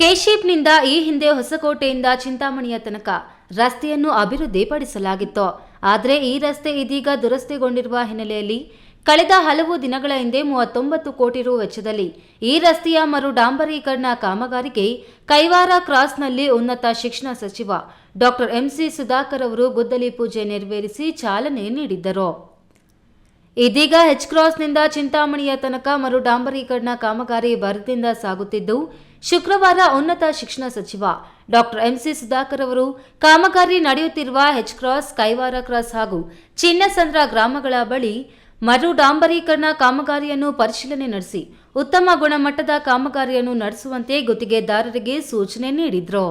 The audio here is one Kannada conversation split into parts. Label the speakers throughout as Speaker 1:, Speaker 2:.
Speaker 1: ಕೆಶಿಪ್ನಿಂದ ಈ ಹಿಂದೆ ಹೊಸಕೋಟೆಯಿಂದ ಚಿಂತಾಮಣಿಯ ತನಕ ರಸ್ತೆಯನ್ನು ಅಭಿವೃದ್ಧಿಪಡಿಸಲಾಗಿತ್ತು. ಆದರೆ ಈ ರಸ್ತೆ ಇದೀಗ ದುರಸ್ತಿಗೊಂಡಿರುವ ಹಿನ್ನೆಲೆಯಲ್ಲಿ ಕಳೆದ ಹಲವು ದಿನಗಳ ಹಿಂದೆ ಮೂವತ್ತೊಂಬತ್ತು ಕೋಟಿ ರು ವೆಚ್ಚದಲ್ಲಿ ಈ ರಸ್ತೆಯ ಮರು ಡಾಂಬರೀಕರಣ ಕಾಮಗಾರಿಗೆ ಕೈವಾರ ಕ್ರಾಸ್ನಲ್ಲಿ ಉನ್ನತ ಶಿಕ್ಷಣ ಸಚಿವ ಡಾಕ್ಟರ್ ಎಂಸಿ ಸುಧಾಕರ್ ಅವರು ಗುದ್ದಲಿ ಪೂಜೆ ನೆರವೇರಿಸಿ ಚಾಲನೆ ನೀಡಿದ್ದರು. ಇದೀಗ ಹೆಚ್ ಕ್ರಾಸ್ನಿಂದ ಚಿಂತಾಮಣಿಯ ತನಕ ಮರು ಡಾಂಬರೀಕರಣ ಕಾಮಗಾರಿ ಭರದಿಂದ ಸಾಗುತ್ತಿದ್ದು ಶುಕ್ರವಾರ ಉನ್ನತ ಶಿಕ್ಷಣ ಸಚಿವ ಡಾಕ್ಟರ್ ಎಂಸಿ ಸುಧಾಕರ್ ಅವರು ಕಾಮಗಾರಿ ನಡೆಯುತ್ತಿರುವ ಹೆಚ್ ಕ್ರಾಸ್, ಕೈವಾರ ಕ್ರಾಸ್ ಹಾಗೂ ಚಿನ್ನಸಂದ್ರ ಗ್ರಾಮಗಳ ಬಳಿ ಮರು ಡಾಂಬರೀಕರಣ ಕಾಮಗಾರಿಯನ್ನು ಪರಿಶೀಲನೆ ನಡೆಸಿ ಉತ್ತಮ ಗುಣಮಟ್ಟದ ಕಾಮಗಾರಿಯನ್ನು ನಡೆಸುವಂತೆ ಗುತ್ತಿಗೆದಾರರಿಗೆ ಸೂಚನೆ ನೀಡಿದರು.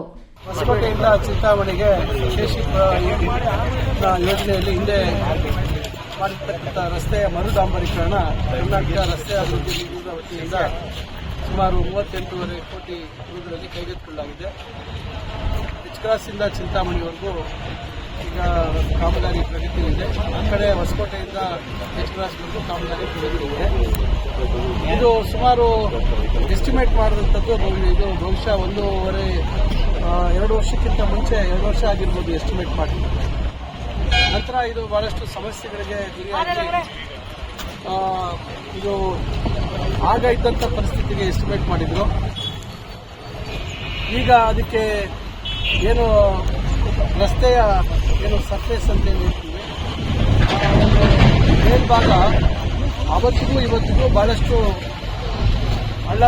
Speaker 2: ರಸ್ತೆಯ ಮರು ಕರ್ನಾಟಕ ರಸ್ತೆ ಅಭಿವೃದ್ಧಿ ವತಿಯಿಂದ ಸುಮಾರು ಮೂವತ್ತೆಂಟೂವರೆ ಕೋಟಿ ರೂಗಳಲ್ಲಿ ಕೈಗೆತ್ತಿಕೊಳ್ಳಲಾಗಿದೆ. ಕ್ರಾಸಿಂದ ಚಿಂತಾಮಣಿವರೆಗೂ ಈಗ ಕಾಮಗಾರಿ ಪ್ರಗತಿಯಲ್ಲಿದೆ ಆ ಕಡೆ ಹೊಸಕೋಟೆಯಿಂದ ಎಚ್ ಕ್ರಾಸ್ವರೆಗೂ ಕಾಮಗಾರಿ ಪ್ರಗತಿಯಿದೆ ಇದು. ಸುಮಾರು ಎಸ್ಟಿಮೇಟ್ ಮಾಡಿದಂಥದ್ದು ಇದು ಬಹುಶಃ ಒಂದೂವರೆ ಎರಡು ವರ್ಷಕ್ಕಿಂತ ಮುಂಚೆ, ಎರಡು ವರ್ಷ ಆಗಿರ್ಬೋದು ಎಸ್ಟಿಮೇಟ್ ಮಾಡಿ. ನಂತರ ಇದು ಬಹಳಷ್ಟು ಸಮಸ್ಯೆಗಳಿಗೆ ಇದು ಆಗ ಪರಿಸ್ಥಿತಿಗೆ ಎಸ್ಟಿಮೇಟ್ ಮಾಡಿದ್ರು. ಈಗ ಅದಕ್ಕೆ ಏನು ರಸ್ತೆಯ ಏನು ಸರ್ಫೇಸ್ ಅಂತ ಏನು ಹೇಳ್ತೀವಿ? ಮೇಲ್ಭಾಗ ಅವತ್ತಿಗೂ ಇವತ್ತಿಗೂ ಬಹಳಷ್ಟು ಹಳ್ಳ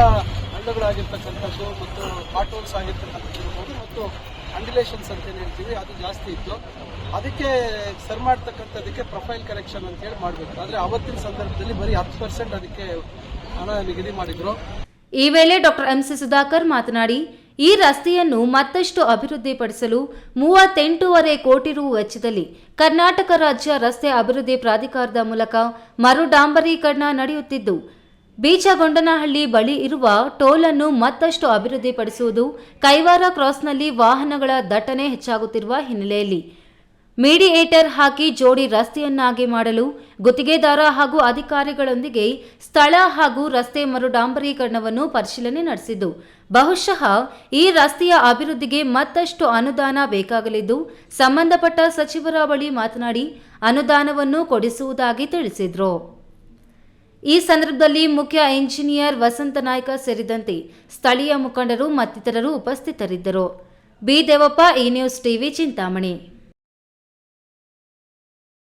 Speaker 2: ಹಳ್ಳಗಳಾಗಿರ್ತಕ್ಕಂಥದ್ದು ಮತ್ತು ಪಾಟೋಲ್ಸ್ ಆಗಿರ್ತಕ್ಕಂಥದ್ದು ಮತ್ತು ಅಂಡಿಲೇಷನ್ಸ್ ಅಂತ ಏನು ಹೇಳ್ತೀವಿ, ಅದು ಜಾಸ್ತಿ ಇತ್ತು. ಅದಕ್ಕೆ ಸರ್ ಮಾಡ್ತಕ್ಕಂಥದಕ್ಕೆ ಪ್ರೊಫೈಲ್ ಕರೆಕ್ಷನ್ ಅಂತ ಹೇಳಿ ಮಾಡಬೇಕು. ಆದರೆ ಅವತ್ತಿನ ಸಂದರ್ಭದಲ್ಲಿ ಬರೀ ಹತ್ತು ಪರ್ಸೆಂಟ್ ಅದಕ್ಕೆ ಹಣ ನಿಗದಿ ಮಾಡಿದ್ರು.
Speaker 1: ಈ ವೇಳೆ ಡಾಕ್ಟರ್ ಎಂಸಿ ಸುಧಾಕರ್ ಮಾತನಾಡಿ, ಈ ರಸ್ತೆಯನ್ನು ಮತ್ತಷ್ಟು ಅಭಿವೃದ್ಧಿಪಡಿಸಲು ಮೂವತ್ತೆಂಟೂವರೆ ಕೋಟಿ ರು ವೆಚ್ಚದಲ್ಲಿ ಕರ್ನಾಟಕ ರಾಜ್ಯ ರಸ್ತೆ ಅಭಿವೃದ್ಧಿ ಪ್ರಾಧಿಕಾರದ ಮೂಲಕ ಮರು ಡಾಂಬರೀಕರಣ ನಡೆಯುತ್ತಿದ್ದು ಬೀಚಗೊಂಡನಹಳ್ಳಿ ಬಳಿ ಇರುವ ಟೋಲ್ ಅನ್ನು ಮತ್ತಷ್ಟು ಅಭಿವೃದ್ಧಿಪಡಿಸುವುದು ಕೈವಾರ ಕ್ರಾಸ್ನಲ್ಲಿ ವಾಹನಗಳ ದಟ್ಟಣೆ ಹೆಚ್ಚಾಗುತ್ತಿರುವ ಹಿನ್ನೆಲೆಯಲ್ಲಿ. ಮೀಡಿಯೇಟರ್ ಹಾಕಿ ಜೋಡಿ ರಸ್ತೆಯನ್ನಾಗಿ ಮಾಡಲು ಗುತ್ತಿಗೆದಾರ ಹಾಗೂ ಅಧಿಕಾರಿಗಳೊಂದಿಗೆ ಸ್ಥಳ ಹಾಗೂ ರಸ್ತೆ ಮರು ಡಾಂಬರೀಕರಣವನ್ನು ಪರಿಶೀಲನೆ ನಡೆಸಿದ್ದು, ಬಹುಶಃ ಈ ರಸ್ತೆಯ ಅಭಿವೃದ್ಧಿಗೆ ಮತ್ತಷ್ಟು ಅನುದಾನ ಬೇಕಾಗಲಿದ್ದು, ಸಂಬಂಧಪಟ್ಟ ಸಚಿವರ ಬಳಿ ಮಾತನಾಡಿ ಅನುದಾನವನ್ನು ಕೊಡಿಸುವುದಾಗಿ ತಿಳಿಸಿದರು. ಈ ಸಂದರ್ಭದಲ್ಲಿ ಮುಖ್ಯ ಇಂಜಿನಿಯರ್ ವಸಂತ ನಾಯ್ಕ ಸೇರಿದಂತೆ ಸ್ಥಳೀಯ ಮುಖಂಡರು ಮತ್ತಿತರರು ಉಪಸ್ಥಿತರಿದ್ದರು. ಬಿ ದೇವಪ್ಪ ಈ ನ್ಯೂಸ್ ಟಿವಿ, ಚಿಂತಾಮಣಿ.